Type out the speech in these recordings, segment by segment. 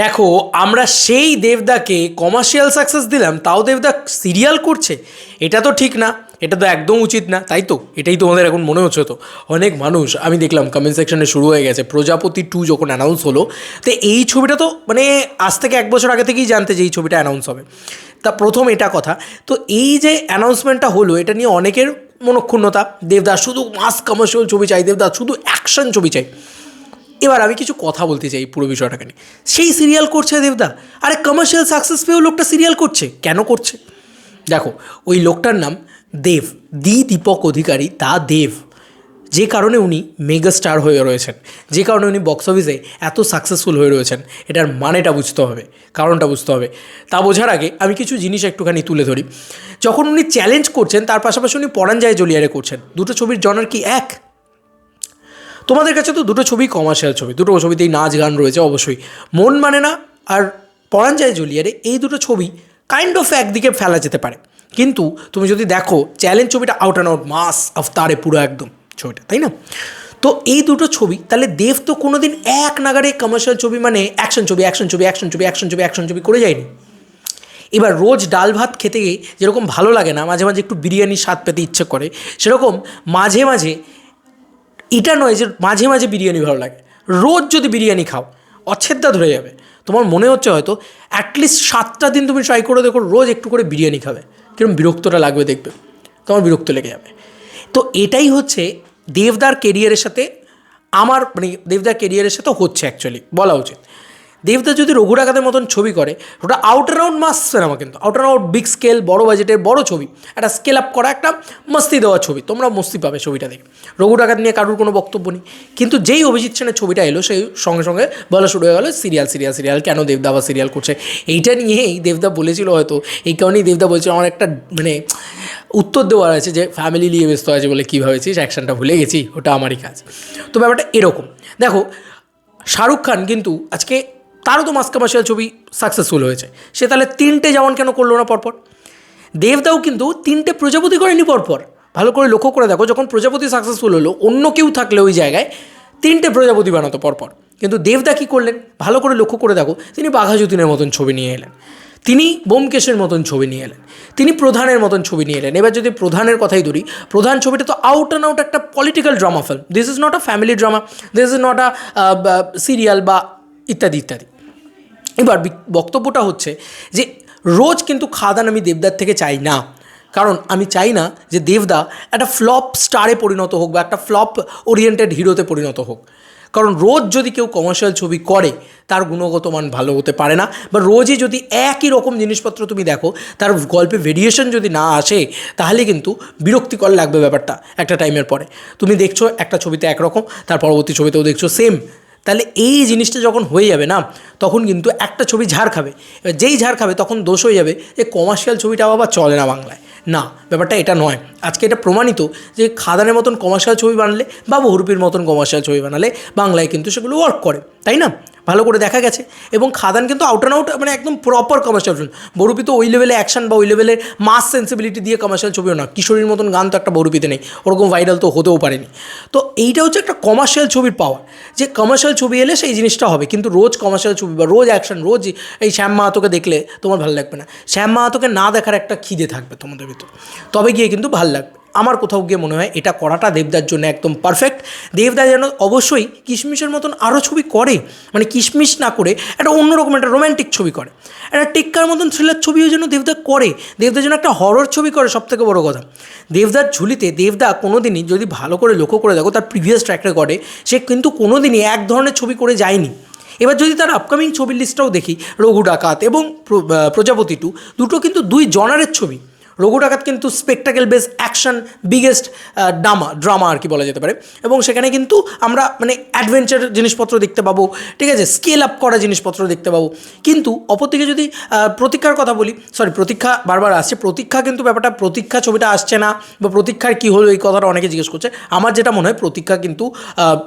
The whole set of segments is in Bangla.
দেখো, আমরা সেই দেবদাকে কমার্শিয়াল সাকসেস দিলাম, তাও দেবদা সিরিয়াল করছে। এটা তো ঠিক না, এটা তো একদম উচিত না, তাই তো? এটাই তোমাদের এখন মনে হচ্ছে তো? অনেক মানুষ, আমি দেখলাম কমেন্ট সেকশনে শুরু হয়ে গেছে, প্রজাপতি টু যখন অ্যানাউন্স হলো, তো এই ছবিটা তো মানে আজ থেকে এক বছর আগে থেকেই জানতে যে এই ছবিটা অ্যানাউন্স হবে। তা প্রথম এটা কথা। তো এই যে অ্যানাউন্সমেন্টটা হলো, এটা নিয়ে অনেকের মনক্ষুণ্ণতা। দেবদা শুধু মাস কমার্শিয়াল ছবি চাই, দেবদা শুধু অ্যাকশন ছবি চাই। এবার আমি কিছু কথা বলতে চাই পুরো বিষয়টাকে নিয়ে। সেই সিরিয়াল করছে দেবদা। আরে কমার্শিয়াল সাকসেস পেয়েও লোকটা সিরিয়াল করছে। কেন করছে? দেখো, ওই লোকটার নাম দেব দি দীপক অধিকারী, তা দেব। যে কারণে উনি মেগা স্টার হয়ে রয়েছেন। যে কারণে উনি বক্স অফিসে এত সাকসেসফুল হয়ে রয়েছেন। এটার মানেটা বুঝতে হবে, কারণটা বুঝতে হবে। তা বোঝার আগে আমি কিছু জিনিস একটুখানি তুলে ধরি। যখন উনি চ্যালেঞ্জ করছেন, তার পাশাপাশি উনি পরাঞ্জয় জলিয়ারে করছেন। দুটো ছবির জনার কি এক? তোমাদের কাছে তো দুটো ছবি কমার্শিয়াল ছবি, দুটো ছবিতেই নাচ গান রয়েছে অবশ্যই। মন মানে না, আর পরাঞ্জয় জুলিয়ারে এই দুটো ছবি কাইন্ড অফ একদিকে ফেলা যেতে পারে। কিন্তু তুমি যদি দেখো চ্যালেঞ্জ ছবিটা আউট অ্যান্ড আউট মাস আফতারে পুরো একদম ছবিটা, তাই না? তো এই দুটো ছবি, তাহলে দেব তো কোনো দিন এক নাগারে কমার্শিয়াল ছবি মানে অ্যাকশন ছবি অ্যাকশন ছবি অ্যাকশন ছবি অ্যাকশন ছবি অ্যাকশন ছবি করে যায়নি। এবার রোজ ডাল ভাত খেতে যেরকম ভালো লাগে না, মাঝে মাঝে একটু বিরিয়ানির স্বাদ পেতে ইচ্ছে করে, সেরকম মাঝে মাঝে এটা নয় যে মাঝে মাঝে বিরিয়ানি ভালো লাগে। রোজ যদি বিরিয়ানি খাও অচ্ছেদ্যা ধরে যাবে। তোমার মনে হচ্ছে হয়তো অ্যাটলিস্ট সাতটা দিন তুমি ট্রাই করে দেখো, রোজ একটু করে বিরিয়ানি খাবে। কীরকম বিরক্তটা লাগবে দেখবে। তোমার বিরক্ত লেগে যাবে। তো এটাই হচ্ছে দেবদার কেরিয়ারের সাথে, আমার মানে দেবদার কেরিয়ারের সাথে হচ্ছে অ্যাকচুয়ালি বলা উচিত। দেবদা যদি রঘু ডাকাতের মতন ছবি করে, ওটা out and out mass cinema কিন্তু। Out and out big scale বড় বাজেটের বড় ছবি। একটা স্কেল আপ করা একটা মস্তি দেওয়া ছবি। তোমরা মস্তি পাবে ছবিটা দেখে। রঘু ডাকাত নিয়ে কারোর কোনো বক্তব্য নেই। কিন্তু যেই অভিজিৎ সেনের ছবিটা এলো, সেই সঙ্গে সঙ্গে বলা শুরু হয়ে গেলো সিরিয়াল সিরিয়াল সিরিয়াল কেন দেবদা আবার সিরিয়াল করছে? এইটা নিয়েই দেবদা বলেছিল হয়তো, এই কারণেই দেবদা বলছিল আমার একটা মানে উত্তর দেওয়ার আছে যে ফ্যামিলি নিয়ে ব্যস্ত আছে বলে কী ভাবেছিস? অ্যাকশনটা ভুলে গেছি, ওটা আমারই কাজ। তো ব্যাপারটা এরকম। দেখো, শাহরুখ খান কিন্তু আজকে তারও তো মাস কমার্শিয়াল ছবি সাকসেসফুল হয়েছে। সে তাহলে তিনটে যেমন কেন করল না পরপর? দেবদাও কিন্তু তিনটে প্রজাপতি করেনি পরপর। ভালো করে লক্ষ্য করে দেখো, যখন প্রজাপতি সাকসেসফুল হলো, অন্য কেউ থাকলে ওই জায়গায় তিনটে প্রজাপতি বানাতো পরপর। কিন্তু দেবদা কী করলেন? ভালো করে লক্ষ্য করে দেখো, তিনি বাঘাযতীনের মতন ছবি নিয়ে এলেন। তিনি বোমকেশের মতন ছবি নিয়ে এলেন। তিনি প্রধানের মতন ছবি নিয়ে এলেন। এবার যদি প্রধানের কথাই ধরি, প্রধান ছবিটা তো আউট অ্যান্ড আউট একটা political drama film this is not a family drama this is not a serial বা ইত্যাদি ইত্যাদি। এবার বক্তব্যটা হচ্ছে যে রোজ কিন্তু খাদান আমি দেবদার থেকে চাই না। কারণ আমি চাই না যে দেবদা একটা ফ্লপ স্টারে পরিণত হোক বা একটা ফ্লপ ওরিয়েন্টেড হিরোতে পরিণত হোক। কারণ রোজ যদি কেউ কমার্শিয়াল ছবি করে, তার গুণগত মান ভালো হতে পারে না। বা রোজই যদি একই রকম জিনিসপত্র তুমি দেখো, তার গল্পে ভেরিয়েশন যদি না আসে, তাহলে কিন্তু বিরক্তিকর লাগবে ব্যাপারটা একটা টাইমের পরে। তুমি দেখছ একটা ছবিতে একরকম, তার পরবর্তী ছবিতেও দেখছ সেম তাহলে এই জিনিসটা যখন হয়ে যাবে না, তখন কিন্তু একটা ছবি ঝাড় খাবে। এবার যেই ঝাড় খাবে, তখন দোষ হয়ে যাবে যে কমার্শিয়াল ছবিটা আবার চলে না বাংলায়। না, ব্যাপারটা এটা নয়। আজকে এটা প্রমাণিত যে খাদানের মতন কমার্শিয়াল ছবি বানালে বা বহুরূপীর মতন কমার্শিয়াল ছবি বানালে বাংলায় কিন্তু সেগুলো ওয়ার্ক করে, তাই না? ভালো করে দেখা গেছে এবং খাদান কিন্তু আউট অ্যান্ড আউট মানে একদম প্রপার কমার্শিয়াল ফিল্ম বরুপি তো ওই লেভেলে অ্যাকশন বা ওই লেভেলের মাস সেন্সিবিলিটি দিয়ে কমার্শিয়াল ছবিও না। কিশোরীর মতন গান তো একটা বরুপিতে নেই। ওরকম ভাইরাল তো হতেও পারেনি। তো এইটা হচ্ছে একটা কমার্শিয়াল ছবির পাওয়ার যে কমার্শিয়াল ছবি এলে সেই জিনিসটা হবে। কিন্তু রোজ কমার্শিয়াল ছবি বা রোজ অ্যাকশন রোজ এই শ্যাম মাহাতোকে দেখলে তোমার ভালো লাগবে না। শ্যাম মাহাতোকে না দেখার একটা খিদে থাকবে তোমাদের ভিতর। তবে গিয়ে কিন্তু ভালো লাগবে। আমার কোথাও গিয়ে মনে হয় এটা করাটা দেবদার জন্য একদম পারফেক্ট দেবদা যেন অবশ্যই কিশমিশের মতন আরও ছবি করে মানে কিশমিশ না করে, একটা অন্যরকম একটা রোম্যান্টিক ছবি করে। একটা টেক্কার মতন থ্রিলার ছবিও যেন দেবদা করে, দেবদা যেন একটা হরর ছবি করে সব থেকে বড়ো কথা। দেবদার ঝুলিতে দেবদা কোনো দিনই যদি ভালো করে লক্ষ্য করে দেখো, তার প্রিভিয়াস ট্র্যাক রেকর্ডে সে কিন্তু কোনো দিনই এক ধরনের ছবি করে যায়নি। এবার যদি তার আপকামিং ছবির লিস্টটাও দেখি, রঘু ডাকাত এবং প্র- প্রজাপতি টু দুটো কিন্তু দুই জনারের ছবি। রঘু ডাকাত কিন্তু spectacle base action biggest drama drama আর কি বলা যেতে পারে। এবং সেখানে কিন্তু আমরা মানে অ্যাডভেঞ্চার জিনিসপত্র দেখতে পাবো, ঠিক আছে? স্কেল আপ করা জিনিসপত্র দেখতে পাবো। কিন্তু অপরদিকে যদি প্রতীক্ষার কথা বলি সরি প্রতীক্ষা বারবার আসছে, প্রতীক্ষা কিন্তু ব্যাপারটা, প্রতীক্ষা ছবিটা আসছে না বা প্রতীক্ষার কী হলো এই কথাটা অনেকে জিজ্ঞেস করছে। আমার যেটা মনে হয়, প্রতীক্ষা কিন্তু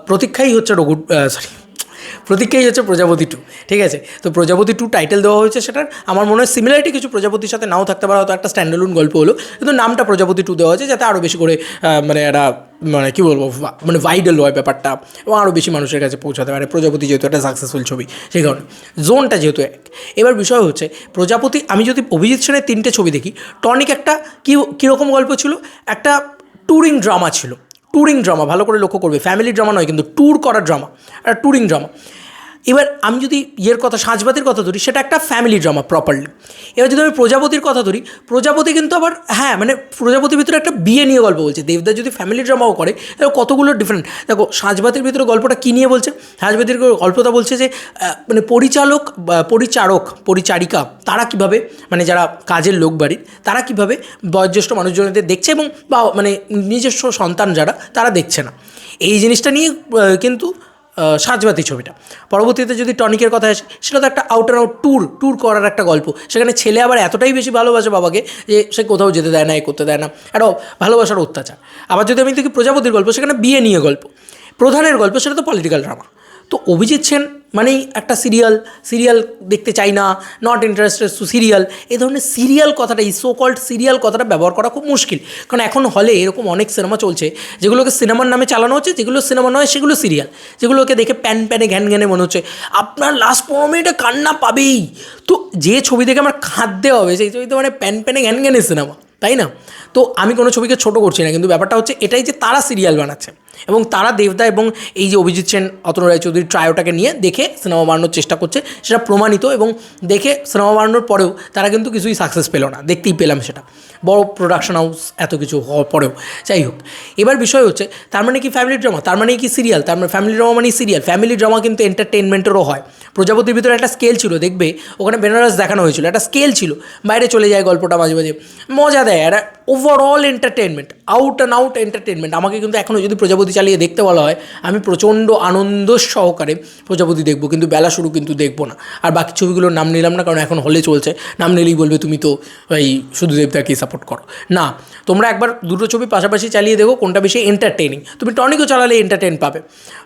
প্রতীক্ষাই হচ্ছে রঘু সরি প্রতীক্ষাই হচ্ছে প্রজাপতি টু ঠিক আছে? তো প্রজাপতি টু টাইটেল দেওয়া হয়েছে সেটার। আমার মনে হয় সিমিলারিটি কিছু প্রজাপতির সাথে নাও থাকতে পারে, হয়তো একটা স্ট্যান্ডালুন গল্প হলো। কিন্তু নামটা প্রজাপতি টু দেওয়া হয়েছে, যাতে আরও বেশি করে মানে একটা মানে কী বলব মানে ভাইডাল হয় ব্যাপারটা, এবং আরও বেশি মানুষের কাছে পৌঁছাতে পারে। প্রজাপতি যেহেতু একটা সাকসেসফুল ছবি, সেই কারণে। জোনটা যেহেতু এক। এবার বিষয় হচ্ছে, প্রজাপতি, আমি যদি অভিজিৎ সেনের তিনটে ছবি দেখি, টনিক একটা কী, কীরকম গল্প ছিল? একটা ট্যুরিং ড্রামা ছিল। ট্যুরিং ড্রামা, ভালো করে লক্ষ্য করবে। ফ্যামিলি ড্রামা নয়, কিন্তু ট্যুর করার ড্রামা একটা ট্যুরিং ড্রামা এবার আমি যদি ইয়ের কথা, সাজবাতির কথা ধরি, সেটা একটা ফ্যামিলি ড্রামা প্রপারলি এবার যদি আমি প্রজাপতির কথা ধরি, প্রজাপতি কিন্তু আবার হ্যাঁ মানে প্রজাপতির ভিতরে একটা বিয়ে নিয়ে গল্প বলছে। দেবদা যদি ফ্যামিলি ড্রামাও করে তাহলে কতগুলো ডিফারেন্ট দেখো, সাজবাতির ভিতরে গল্পটা কী নিয়ে বলছে? সাজবাতির গল্পটা বলছে যে মানে পরিচালক পরিচারক, পরিচারিকা, তারা কীভাবে মানে যারা কাজের লোক বাড়ির, তারা কীভাবে বয়োজ্যেষ্ঠ মানুষজনদের দেখছে এবং বা মানে নিজস্ব সন্তান যারা, তারা দেখছে না। এই জিনিসটা নিয়ে কিন্তু সাজবাতি ছবিটা। পরবর্তীতে যদি টনিকের কথা আসে, সেটা তো একটা out and out tour tour করার একটা গল্প। সেখানে ছেলে আবার এতটাই বেশি ভালোবাসে বাবাকে যে সে কোথাও যেতে দেয় না, এ করতে দেয় না। একটা ভালোবাসার অত্যাচার। আবার যদি আমি দেখি প্রজাপতির গল্প, সেখানে বিয়ে নিয়ে গল্প। প্রধানের গল্প, সেটা তো পলিটিক্যাল ড্রামা তো অভিজিৎ সেন মানেই একটা সিরিয়াল সিরিয়াল দেখতে চাই না নট ইন্টারেস্টেড টু সিরিয়াল এই ধরনের সিরিয়াল কথাটা এই সো কল্ড সিরিয়াল কথাটা ব্যবহার করা খুব মুশকিল। কারণ এখন হলে এরকম অনেক সিনেমা চলছে, যেগুলোকে সিনেমার নামে চালানো হচ্ছে, যেগুলো সিনেমা নয়, সেগুলো সিরিয়াল যেগুলোকে দেখে প্যান প্যানে ঘ্যান ঘ্যানে মনে হচ্ছে, আপনার লাস্ট পনেরো মিনিটে কান্না পাবেই? তো যে ছবি দেখে আমার খাদ্যে হবে, সেই ছবি তো মানে প্যান প্যানে ঘ্যান ঘ্যানে সিনেমা তাই না? তো আমি কোনো ছবিকে ছোট করছি না, কিন্তু ব্যাপারটা হচ্ছে এটাই যে তারা সিরিয়াল বানাচ্ছে এবং তারা দেবদা এবং এই যে অভিজিৎ সেন, অতনু রায়চৌধুরীর ট্রায়োটাকে নিয়ে দেখে সিনেমা বানানোর চেষ্টা করছে, সেটা প্রমাণিত এবং দেখে সিনেমা বানানোর পরেও তারা কিন্তু কিছুই সাকসেস পেল না, দেখতেই পেলাম সেটা। বড় প্রোডাকশন হাউস এত কিছু হওয়ার পরেও। যাই হোক, এবার বিষয় হচ্ছে, তার মানে কি ফ্যামিলি ড্রামা তার মানে কি সিরিয়াল তার মানে ফ্যামিলি ড্রামা মানে সিরিয়াল ফ্যামিলি ড্রামা কিন্তু এন্টারটেনমেন্টেরও হয়। প্রজাপতির ভিতরে একটা স্কেল ছিল, দেখবে? ওখানে বেনারস দেখানো হয়েছিল, একটা স্কেল ছিল। বাইরে চলে যায় গল্পটা মাঝে মাঝে। মজা দেয়, একটা overall entertainment out and out entertainment আমাকে কিন্তু এখনও যদি প্রজাপতি চালিয়ে দেখতে বলা হয়, আমি প্রচণ্ড আনন্দ সহকারে প্রজাপতি দেখব, কিন্তু বেলা শুরু কিন্তু দেখব না। আর বাকি ছবিগুলোর নাম নিলাম না, কারণ এখন হলে চলছে। নাম নিলেই বলবে, তুমি তো এই শুধু দেবদাকেই সাপোর্ট করো। না, তোমরা একবার দুটো ছবি পাশাপাশি চালিয়ে দেখো, কোনটা বেশি এন্টারটেনিং তুমি টনিকও চালালে এন্টারটেন পাবে।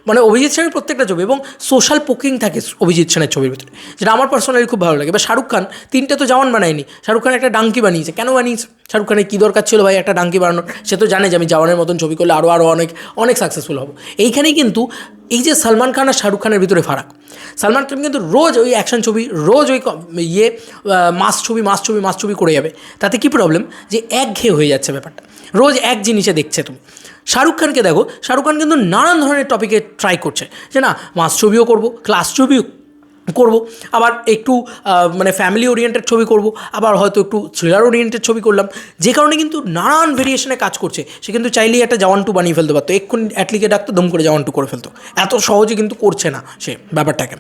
মানে অভিজিৎ সেনের প্রত্যেকটা ছবি এবং সোশ্যাল পোকিং থাকে, অভিজিৎ সেনের ছবির ভিতরে, যেটা আমার পার্সোনালি খুব ভালো লাগে। এবার শাহরুখ খান, তিনটে তো জওয়ান বানায়নি। শাহরুখ খান একটা ডাঙ্কি বানিয়েছে। কেন বানিয়েছে? শাহরুখ খানের কী দরকার ছিল ভাই একটা ডাঙ্কি বানানোর? সে তো জানে যে আমি জওয়ানের মতন ছবি করলে আরও আরও অনেক অনেক সাকসেসফুল হব। এইখানেই কিন্তু এই যে সালমান খান আর শাহরুখ খানের ভিতরে ফারাক। সালমান খান কিন্তু রোজ ওই অ্যাকশন ছবি, রোজ ওই ইয়ে মাস ছবি মাস ছবি মাস ছবি করে যাবে। তাতে কি প্রবলেম যে একঘেয়ে হয়ে যাচ্ছে ব্যাপারটা। রোজ এক জিনিসে দেখছে তুমি। শাহরুখ খানকে দেখো, শাহরুখ খান কিন্তু নানান ধরনের টপিকে ট্রাই করছে। যে না মাস ছবিও করব ক্লাস ছবিও করব। আবার একটু মানে ফ্যামিলি ওরিয়েন্টেড ছবি করব। আবার হয়তো একটু থ্রিলার ওরিয়েন্টেড ছবি করলাম। যে কারণে কিন্তু নানান ভেরিয়েশনে কাজ করছে। সে কিন্তু চাইলেই একটা জওয়ান টু বানিয়ে ফেলতে পারতো। এক্ষুনি অ্যাটলিকে ডাকতো দম করে জওয়ান টু করে ফেলতো। এত সহজে কিন্তু করছে না সে ব্যাপারটাকে।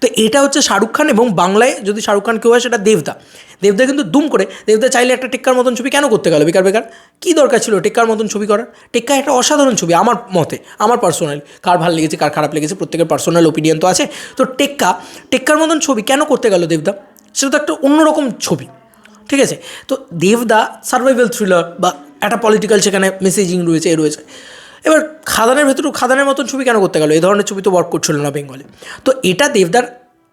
তো এটা হচ্ছে শাহরুখ খান এবং বাংলায় যদি শাহরুখ খান কেউ হয়, সেটা দেবদা। দেবদা কিন্তু দুম করে দেবদা চাইলে একটা টেক্কার মতন ছবি কেন করতে গেল বেকার বেকার? কী দরকার ছিল টেক্কার মতন ছবি করার? টেক্কা একটা অসাধারণ ছবি আমার মতে, আমার পার্সোনালি কার ভালো লেগেছে, কার খারাপ লেগেছে, প্রত্যেকের পার্সোনাল ওপিনিয়ন তো আছে। তো টেক্কা, টেক্কার মতন ছবি কেন করতে গেল দেবদা? সেটা তো একটা অন্যরকম ছবি, ঠিক আছে? তো দেবদা সার্ভাইভাল থ্রিলার বা একটা পলিটিক্যাল সেখানে মেসেজিং রয়েছে, এ রয়েছে। এবার খাদানের ভেতরেও খাদানের মতন ছবি কেন করতে গেল? এই ধরনের ছবি তো ওয়ার্ক করছিল না বেঙ্গলে তো এটা দেবদার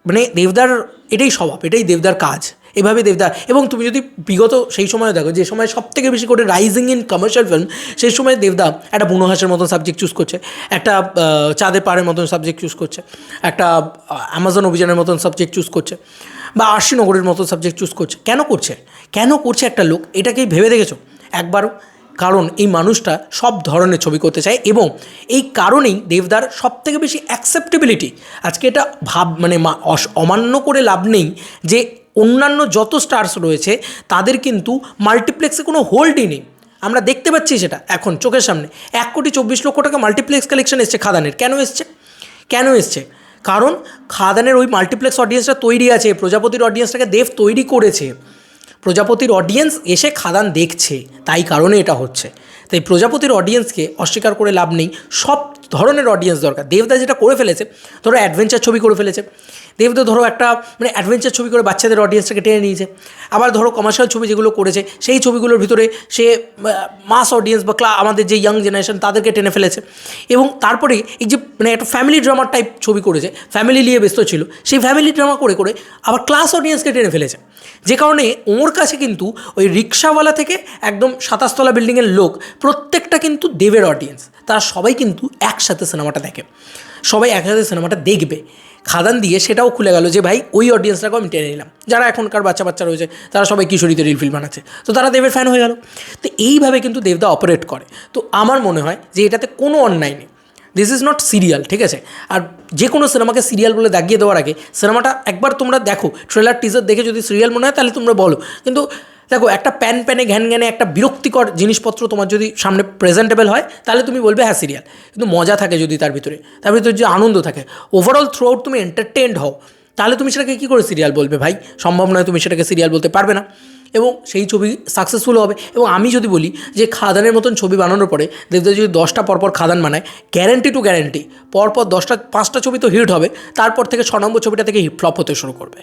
মানে দেবদার, এটাই স্বভাব, এটাই দেবদার কাজ। এভাবে দেবদার এবং তুমি যদি বিগত সেই সময় দেখো, যে সময় সব থেকে বেশি করে রাইজিং ইন কমার্শিয়াল ফিল্ম সেই সময় দেবদা একটা বুনোহাসের মতন সাবজেক্ট চুজ করছে, একটা চাঁদের পাড়ের মতন সাবজেক্ট চুজ করছে, একটা অ্যামাজন অভিযানের মতন সাবজেক্ট চুজ করছে, বা আশিনগরের মতো সাবজেক্ট চুজ করছে। কেন করছে? কেন করছে একটা লোক? এটাকে ভেবে দেখেছ? একবারও। কারণ এই মানুষটা সব ধরনের ছবি করতে চায়, এবং এই কারণেই দেবদার সব থেকে বেশি অ্যাকসেপ্টেবিলিটি আজকে এটা ভাব মানে অমান্য করে লাভ নেই যে অন্যান্য যত স্টার্স রয়েছে, তাদের কিন্তু মাল্টিপ্লেক্সে কোনো হোল্ডই নেই। আমরা দেখতে পাচ্ছি সেটা এখন চোখের সামনে। এক কোটি চব্বিশ লক্ষ টাকা মাল্টিপ্লেক্স কালেকশন এসছে খাদানের। কেন এসছে? কেন এসছে? কারণ খাদানের ওই মাল্টিপ্লেক্স অডিয়েন্সটা তৈরি আছে, প্রজাপতির অডিয়েন্সটাকে দেব তৈরি করেছে। প্রজাপতির অডিয়েন্স এসে খাদান দেখছে, তাই কারণে এটা হচ্ছে। তাই প্রজাপতির অডিয়েন্সকে অস্বীকার করে লাভ নেই। সব ধরনের অডিয়েন্স দরকার। দেবদা যেটা করে ফেলেছে, ধরো অ্যাডভেঞ্চার ছবি করে ফেলেছে। দেবদা ধরো একটা মানে অ্যাডভেঞ্চার ছবি করে বাচ্চাদের অডিয়েন্সটাকে টেনে নিয়েছে। আবার ধরো কমার্শিয়াল ছবি যেগুলো করেছে, সেই ছবিগুলোর ভিতরে সে মাস অডিয়েন্স বা ক্লা আমাদের যে ইয়াং জেনারেশন তাদেরকে টেনে ফেলেছে। এবং তারপরে এই যে মানে একটা ফ্যামিলি ড্রামার টাইপ ছবি করেছে ফ্যামিলি নিয়ে ব্যস্ত ছিল, সেই ফ্যামিলি ড্রামা করে করে আবার ক্লাস অডিয়েন্সকে টেনে ফেলেছে। যে কারণে ওর কাছে কিন্তু ওই রিক্সাওয়ালা থেকে একদম সাতাশতলা বিল্ডিংয়ের লোক, প্রত্যেকটা কিন্তু দেবের অডিয়েন্স তারা সবাই কিন্তু একসাথে সিনেমাটা দেখে। সবাই একসাথে সিনেমাটা দেখবে। খাদান দিয়ে সেটাও খুলে গেল যে, ভাই, ওই অডিয়েন্সটাকেও আমি টেনে নিলাম। যারা এখনকার বাচ্চা বাচ্চা রয়েছে, তারা সবাই কিশোরীতে রিল ফিল্ম বানাচ্ছে? তো তারা দেবের ফ্যান হয়ে গেল। তো এইভাবে কিন্তু দেবদা অপারেট করে। তো আমার মনে হয় যে, এটাতে কোনো অন্যায় নেই। দিস ইজ নট সিরিয়াল ঠিক আছে? আর যে কোনো সিনেমাকে সিরিয়াল বলে দাগিয়ে দেওয়ার আগে, সিনেমাটা একবার তোমরা দেখো। ট্রেলার টিজার দেখে যদি সিরিয়াল মনে হয়, তাহলে তোমরা বলো। কিন্তু দেখো, একটা প্যান প্যানে ঘ্যান ঘ্যানে একটা বিরক্তিকর জিনিসপত্র তোমার যদি সামনে প্রেজেন্টেবল হয়, তাহলে তুমি বলবে হ্যাঁ সিরিয়াল কিন্তু মজা থাকে যদি তার ভিতরে। তার ভিতরে যে আনন্দ থাকে। ওভারঅল থ্রু আউট তুমি এন্টারটেন্ড হও, তাহলে তুমি সেটাকে কী করে সিরিয়াল বলবে ভাই? সম্ভব নয় তুমি সেটাকে সিরিয়াল বলতে পারবে না। এবং সেই ছবি সাকসেসফুল হবে। এবং আমি যদি বলি যে খাদানের মতন ছবি বানানোর পরে দেবদা যদি দশটা পরপর খাদান বানায় গ্যারেন্টি টু গ্যারেন্টি পরপর দশটা, পাঁচটা ছবি তো হিট হবে, তারপর থেকে ছ নম্বর ছবিটা থেকে ফ্লপ হতে শুরু করবে।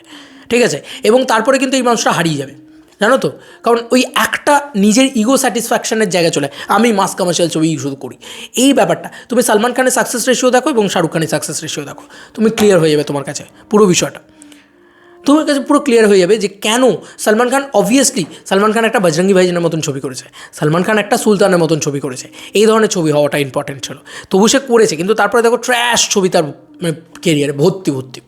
ঠিক আছে? এবং তারপরে কিন্তু এই মানুষটা হারিয়ে যাবে। জানো তো? কারণ ওই একটা নিজের ইগো স্যাটিসফ্যাকশনের জায়গা চলে। আমি মাস কমার্শিয়াল ছবি শুরু করি। এই ব্যাপারটা, তুমি সালমান খানের সাকসেস রেশিও দেখো এবং শাহরুখ খানের সাকসেস রেশিও দেখো। তুমি ক্লিয়ার হয়ে যাবে তোমার কাছে, পুরো বিষয়টা। তোমার কাছে পুরো ক্লিয়ার হয়ে যাবে যে কেন সালমান খান অবভিয়াসলি সালমান খান একটা বজরঙ্গি ভাইজানের মতন ছবি করেছে। সালমান খান একটা সুলতানের মতন ছবি করেছে। এই ধরনের ছবি হওয়াটা ইম্পর্টেন্ট ছিল। তবু সে করেছে, কিন্তু তারপরে দেখো ট্র্যাশ ছবি তার মানে কেরিয়ারে ভর্তি ভর্তি।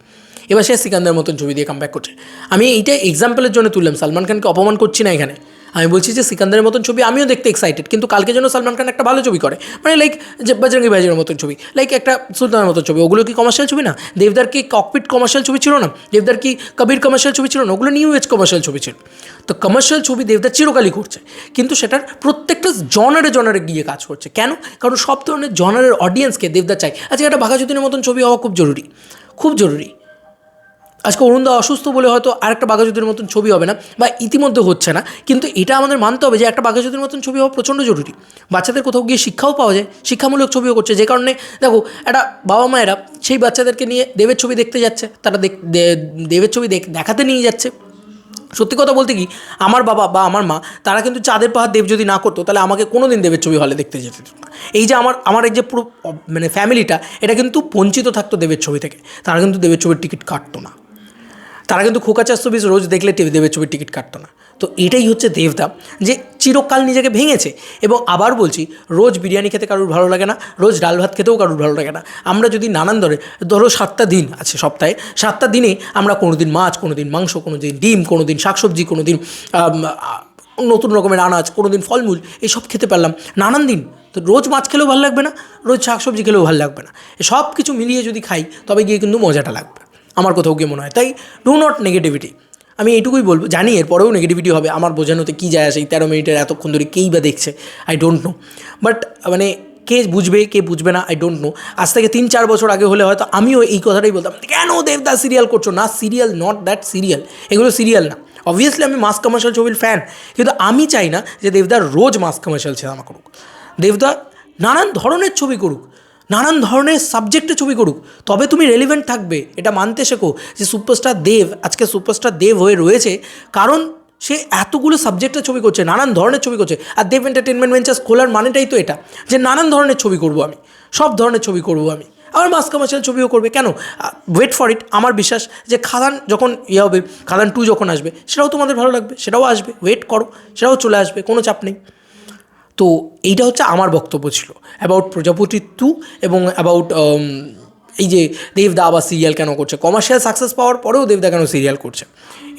এবার সে সিকান্দার মতন ছবি দিয়ে কামব্যাক করছে। আমি এইটা এক্সাম্পলের জন্য তুললাম, সালমান খানকে অপমান করছি না এখানে। আমি বলছি যে সিকান্দারের মতন ছবি, আমিও দেখতে এক্সাইটেড কিন্তু কালকে যেন সালমান খান একটা ভালো ছবি করে। মানে লাইক বজরঙ্গি ভাইজের মতন ছবি লাইক একটা সুলতানের মতন ছবি, ওগুলো কি কমার্শিয়াল ছবি না? দেবদার কি ককপিট কমার্শিয়াল ছবি ছিল না? দেবদার কি কবির কমার্শিয়াল ছবি ছিল না? ওগুলো নিউ এজ কমার্শিয়াল ছবি ছিল। তো কমার্শিয়াল ছবি দেবদার চিরকালই করছে কিন্তু সেটার প্রত্যেকটা জনারে জনারে গিয়ে কাজ করছে। কেন? কারণ সব ধরনের জনারের অডিয়েন্সকে দেবদার চাই। আজকে একটা বাঘাযতীনের মতন ছবি হওয়া খুব জরুরি। খুব জরুরি। আজকে অরুণদা অসুস্থ বলে হয়তো আরেকটা বাঘাযতীনের মতন ছবি হবে না, বা ইতিমধ্যে হচ্ছে না, কিন্তু এটা আমাদের মানতে হবে যে একটা বাঘাযতীনের মতন ছবি হওয়া প্রচণ্ড জরুরি। বাচ্চাদের কোথাও গিয়ে শিক্ষাও পাওয়া যায়, শিক্ষামূলক ছবিও করছে, যে কারণে দেখো, একটা বাবা মায়েরা সেই বাচ্চাদেরকে নিয়ে দেবের ছবি দেখতে যাচ্ছে, তারা দেবের ছবি দেখ, দেখাতে নিয়ে যাচ্ছে। সত্যি কথা বলতে কি, আমার বাবা বা আমার মা, তারা কিন্তু চাঁদের পাহাড় দেব যদি না করতো, তাহলে আমাকে কোনো দিন দেবের ছবি হলে দেখতে যেত না। এই যে আমার আমার এই যে পুরো মানে ফ্যামিলিটা এটা কিন্তু বঞ্চিত থাকতো দেবের ছবি থেকে। তারা কিন্তু দেবের ছবির টিকিট কাটতো না। তারা কিন্তু খোকা চারশো বিশ রোজ দেখলে টিভি, দেবের ছবির টিকিট কাটতো না। তো এটাই হচ্ছে দেবদা যে চিরকাল নিজেকে ভেঙেছে। এবং আবার বলছি, রোজ বিরিয়ানি খেতে কারোর ভালো লাগে না, রোজ ডাল ভাত খেতেও কারোর ভালো লাগে না। আমরা যদি নানান ধরে ধরো সাতটা দিন আছে সপ্তাহে, সাতটা দিনে আমরা কোনো দিন মাছ কোনো দিন মাংস কোনো দিন ডিম কোনো দিন শাকসবজি কোনো দিন নতুন রকমের আনাজ কোনো দিন ফলমূল এইসব খেতে পারলাম। নানান দিন, তো রোজ মাছ খেলেও ভালো লাগবে না, রোজ শাকসবজি খেলেও ভালো লাগবে না। সব কিছু মিলিয়ে যদি খাই, তবে গিয়ে কিন্তু মজাটা লাগবে। আমার কোথাও গিয়ে মনে হয়। তাই ডু নট নেগেটিভিটি আমি এইটুকুই বলব, জানি এরপরেও নেগেটিভিটি হবে, আমার বোঝানোতে কী যায় আসে, এই তেরো মিনিটের এতক্ষণ ধরে কেই বা দেখছে আই ডোন্ট নো বাট মানে কে বুঝবে কে বুঝবে না আই ডোন্ট নো আজ থেকে তিন চার বছর আগে হলে হয়তো আমিও এই কথাটাই বলতাম, কেন দেবদাস সিরিয়াল করছ? না সিরিয়াল নট দ্যাট সিরিয়াল এগুলো সিরিয়াল না। অবভিয়াসলি আমি মাস কমার্শিয়াল ছবির ফ্যান কিন্তু আমি চাই না যে দেবদার রোজ মাস কমার্শিয়াল সিনেমা করুক। দেবদা নানান ধরনের ছবি করুক। নানান ধরনের সাবজেক্টে ছবি করুক, তবে তুমি রেলিভেন্ট থাকবে। এটা মানতে শেখো যে সুপারস্টার দেব, আজকে সুপারস্টার দেব হয়ে রয়েছে, কারণ সে এতগুলো সাবজেক্টে ছবি করছে, নানান ধরনের ছবি করছে। আর দেব এন্টারটেনমেন্ট ভেঞ্চার্স খোলার মানেটাই তো এটা, যে নানান ধরনের ছবি করব আমি, সব ধরনের ছবি করব আমি। আবার মাস কমার্শিয়াল ছবিও করবে, কেন? ওয়েট ফর ইট আমার বিশ্বাস যে খাদান যখন ইয়ে হবে, খাদান টু যখন আসবে, সেটাও তোমাদের ভালো লাগবে, সেটাও আসবে ওয়েট করো, সেটাও চলে আসবে, কোনো চাপ নেই। তো এইটা হচ্ছে আমার বক্তব্য ছিল অ্যাবাউট প্রজাপতি টু এবং অ্যাবাউট এই যে দেবদা আবার সিরিয়াল কেন করছে? কমার্শিয়াল সাকসেস পাওয়ার পরেও দেবদা কেন সিরিয়াল করছে?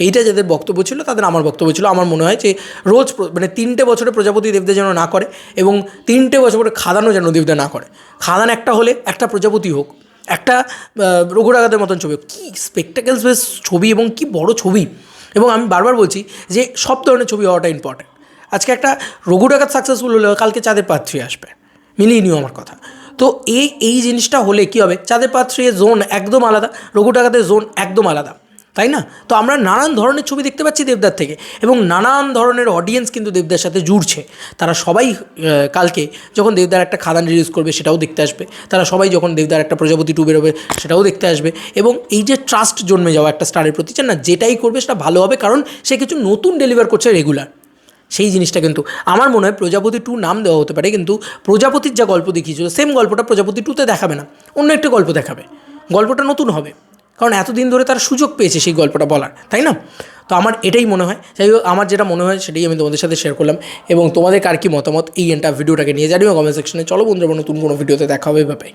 এইটা যাদের বক্তব্য ছিল, তাদের আমার বক্তব্য ছিল। আমার মনে হয় যে রোজ মানে তিনটে বছরে প্রজাপতি দেবদা যেন না করে এবং তিনটে বছরে খাদানও যেন দেবদা না করে। খাদান একটা হলে একটা প্রজাপতি হোক, একটা রঘুরাগাদের মতন ছবি। কী স্পেকটাকেলস বেস ছবি এবং কি বড় ছবি। এবং আমি বারবার বলছি যে সব ধরনের ছবি হওয়াটা ইম্পর্টেন্ট আজকে একটা রঘু ডাকাত সাকসেসফুল হলে কালকে চাঁদের পাত্রী আসবে। মিলিয়ে নিও আমার কথা। তো এই এই জিনিসটা হলে কী হবে? চাঁদের পাত্রী জোন একদম আলাদা, রঘু ডাকাতের জোন একদম আলাদা, তাই না? তো আমরা নানান ধরনের ছবি দেখতে পাচ্ছি দেবদার থেকে, এবং নানান ধরনের অডিয়েন্স কিন্তু দেবদার সাথে জুড়ছে। তারা সবাই কালকে যখন দেবদার একটা খাদান রিলিজ করবে, সেটাও দেখতে আসবে। তারা সবাই যখন দেবদার একটা প্রজাপতি টু বেরোবে, সেটাও দেখতে আসবে। এবং এই যে ট্রাস্ট জন্মে যাওয়া একটা স্টারের প্রতি না, যেটাই করবে সেটা ভালো হবে, কারণ সে কিছু নতুন ডেলিভার করছে রেগুলার সেই জিনিসটা কিন্তু আমার মনে হয় প্রজাপতি টু নাম দেওয়া হতে পারে, কিন্তু প্রজাপতির যা গল্প দেখিয়েছিল সেম গল্পটা প্রজাপতি টুতে দেখাবে না, অন্য একটা গল্প দেখাবে। গল্পটা নতুন হবে, কারণ এতদিন ধরে তার সুযোগ পেয়েছে সেই গল্পটা বলার, তাই না? তো আমার এটাই মনে হয়, যাই হোক, আমার যেটা মনে হয় সেটাই আমি তোমাদের সাথে শেয়ার করলাম, এবং তোমাদের কার কি মতামত এই এন্টার ভিডিওটাকে নিয়ে জানিও কমেন্ট সেকশনে চলো বন্ধুরা নতুন কোনো ভিডিওতে দেখা হবে ভাবে